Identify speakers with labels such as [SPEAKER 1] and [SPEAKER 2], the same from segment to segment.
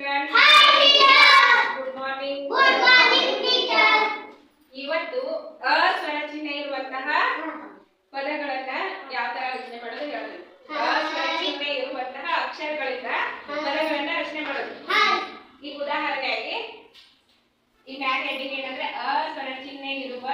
[SPEAKER 1] Good morning
[SPEAKER 2] good morning teacher
[SPEAKER 1] ಇವತ್ತು ಅಸ್ವರಚಿನ ಇರುವಂತಹ ಪದಗಳನ್ನ ಯಾವ ತರ ರಚನೆ ಮಾಡೋದು ಹೇಳೋದು ಅಸ್ವರಚಿನ ಇರುವಂತಹ ಅಕ್ಷರಗಳಿಂದ ಪದಗಳನ್ನ ರಚನೆ ಮಾಡೋದು. ಈ ಉದಾಹರಣೆಯಾಗಿ ಈ ಮ್ಯಾನ್ ಹೆಡ್ಡಿಂಗ್ ಏನಂದ್ರೆ ಅಸ್ವರಚಿಹ್ನೆ ಇರುವ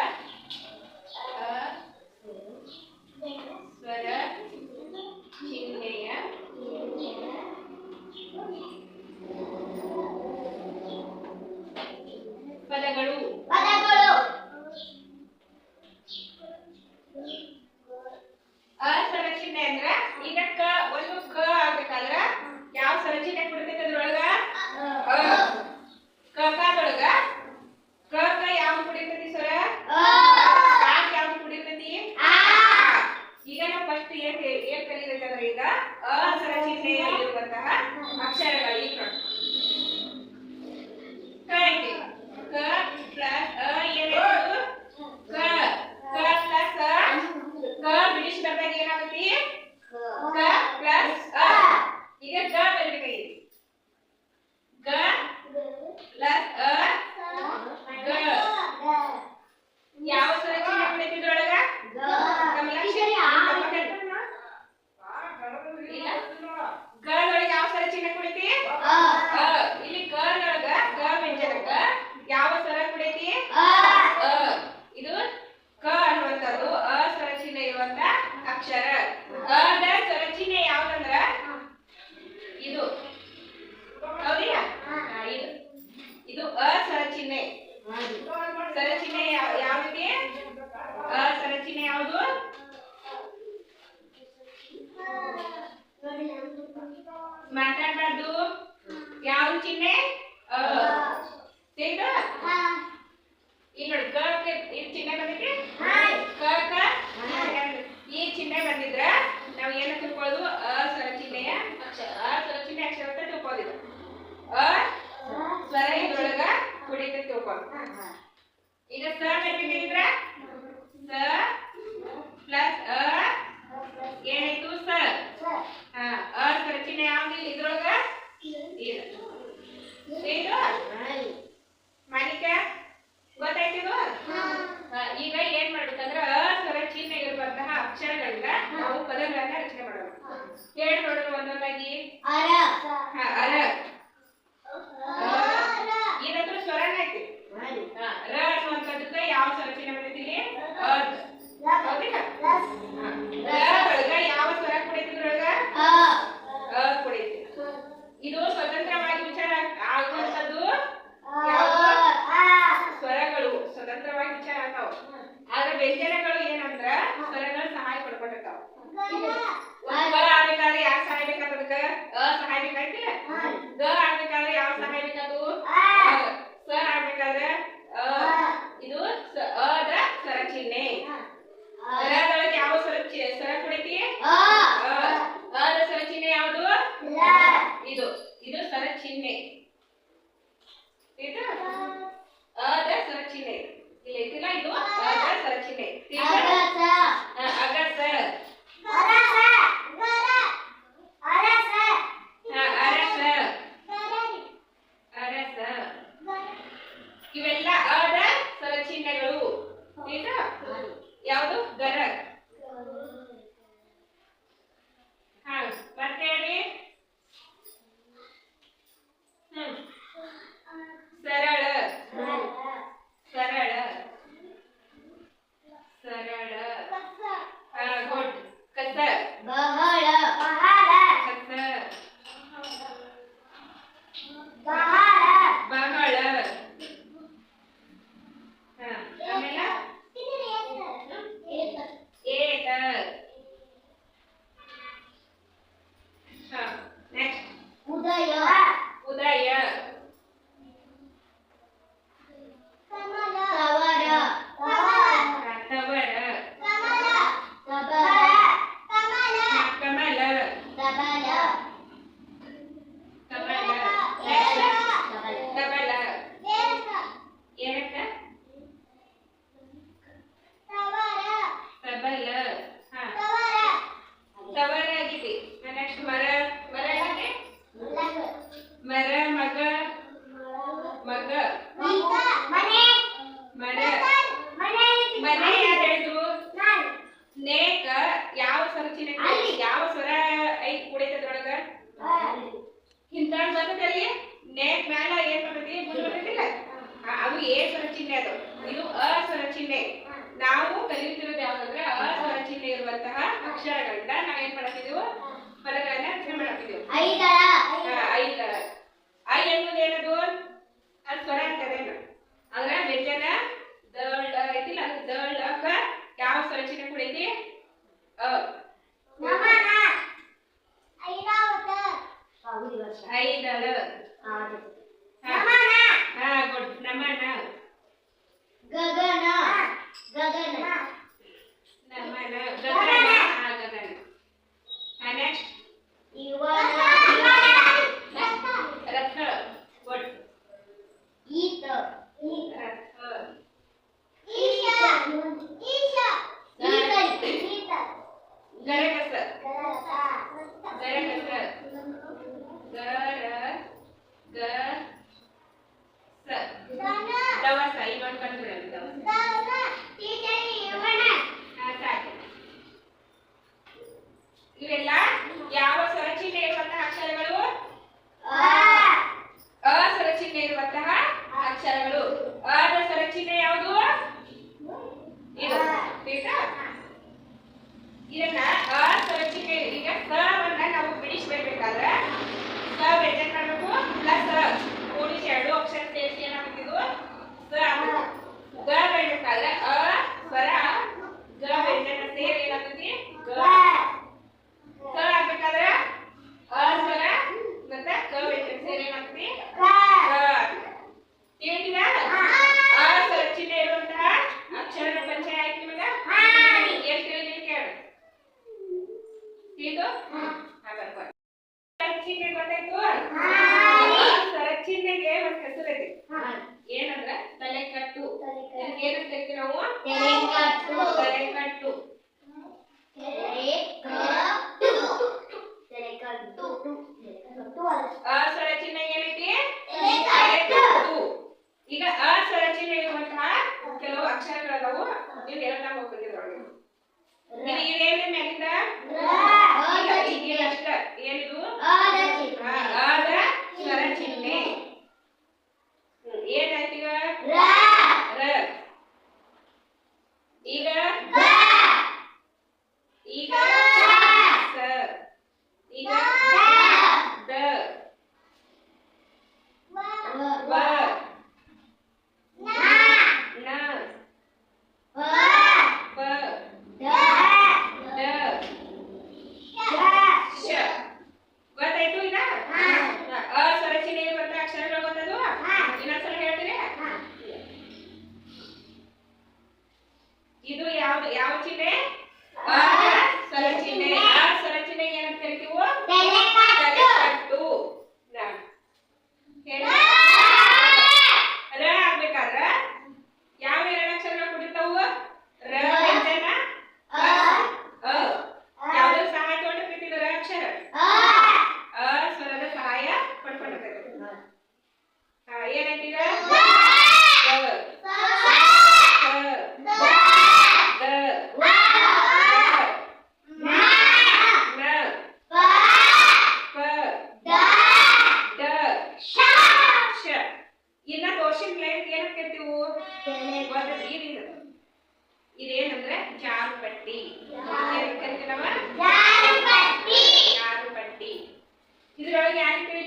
[SPEAKER 1] ಸಂರಚನೆ ಸಂರಚನೆ ಯಾವ ರೀತಿ ಅಸಂರಚನೆ ಯಾವುದು ಮಾತಾಡಬಾರ್ದು ಯಾವ ಚಿಹ್ನೆ करेक्ट है। गर्ल ಅಕ್ಷರಗಳನ್ನ ನಾವೇನ್ ಮಾಡಾಕಿದೀವು ಪದಗಳನ್ನ ಅಧ್ಯಯನ ಮಾಡಾಕಿದೀವು
[SPEAKER 2] ಐದರ.
[SPEAKER 1] ಐ ಎನ್ನುವುದು ಏನದು? ಅದು ಸ್ವರ ಅಂತದೇನು ಅಂದ್ರೆ ವ್ಯಂಜನ ದಳ್ಳ ಐತಿಲ್ಲ ಅದು ದಳ ಯಾವ ಸ್ವರ ಚಿಹ್ನೆ ಕೂಡ ಐತಿ? ಐದಳ ಹಾ ಗುಡ್. ನಮನ.
[SPEAKER 2] ಗಗನ. ಗಗನ.
[SPEAKER 1] ನಮನ. ಗಗನ. And next? Ivana. What? Eat. Eat. ఏదో ಹಾಗಾದ್ರೆ ಸರಚ್ಚಿನ್ನೆ ಗೊತ್ತಾಯ್ತು ಸರಚ್ಚಿನ್ನೆಗೆ ಒಂದು ಹೆಸರಿದೆ ಏನಂದ್ರೆ ತಲೆ ಕಟ್ಟು ಏನಂತ ಹೇಳ್ತೀವಿ ನಾವು ತಲೆ ಕಟ್ಟು ತಲೆ ಕಟ್ಟು ತಲೆ ಕಟ್ಟು ತಲೆ ಕಟ್ಟು ಇನ್ನ ಕ್ವಶನ್ ಲೈನ್ ಏನಾಕೈತಿ ಇದೇನಂದ್ರೆ ಜಾರುಪಟ್ಟಿ ಜಾರುಪಟ್ಟಿ ಜಾರುಪಟ್ಟಿ ಇದ್ರೊಳಗೆ ಯಾರಿಗೆ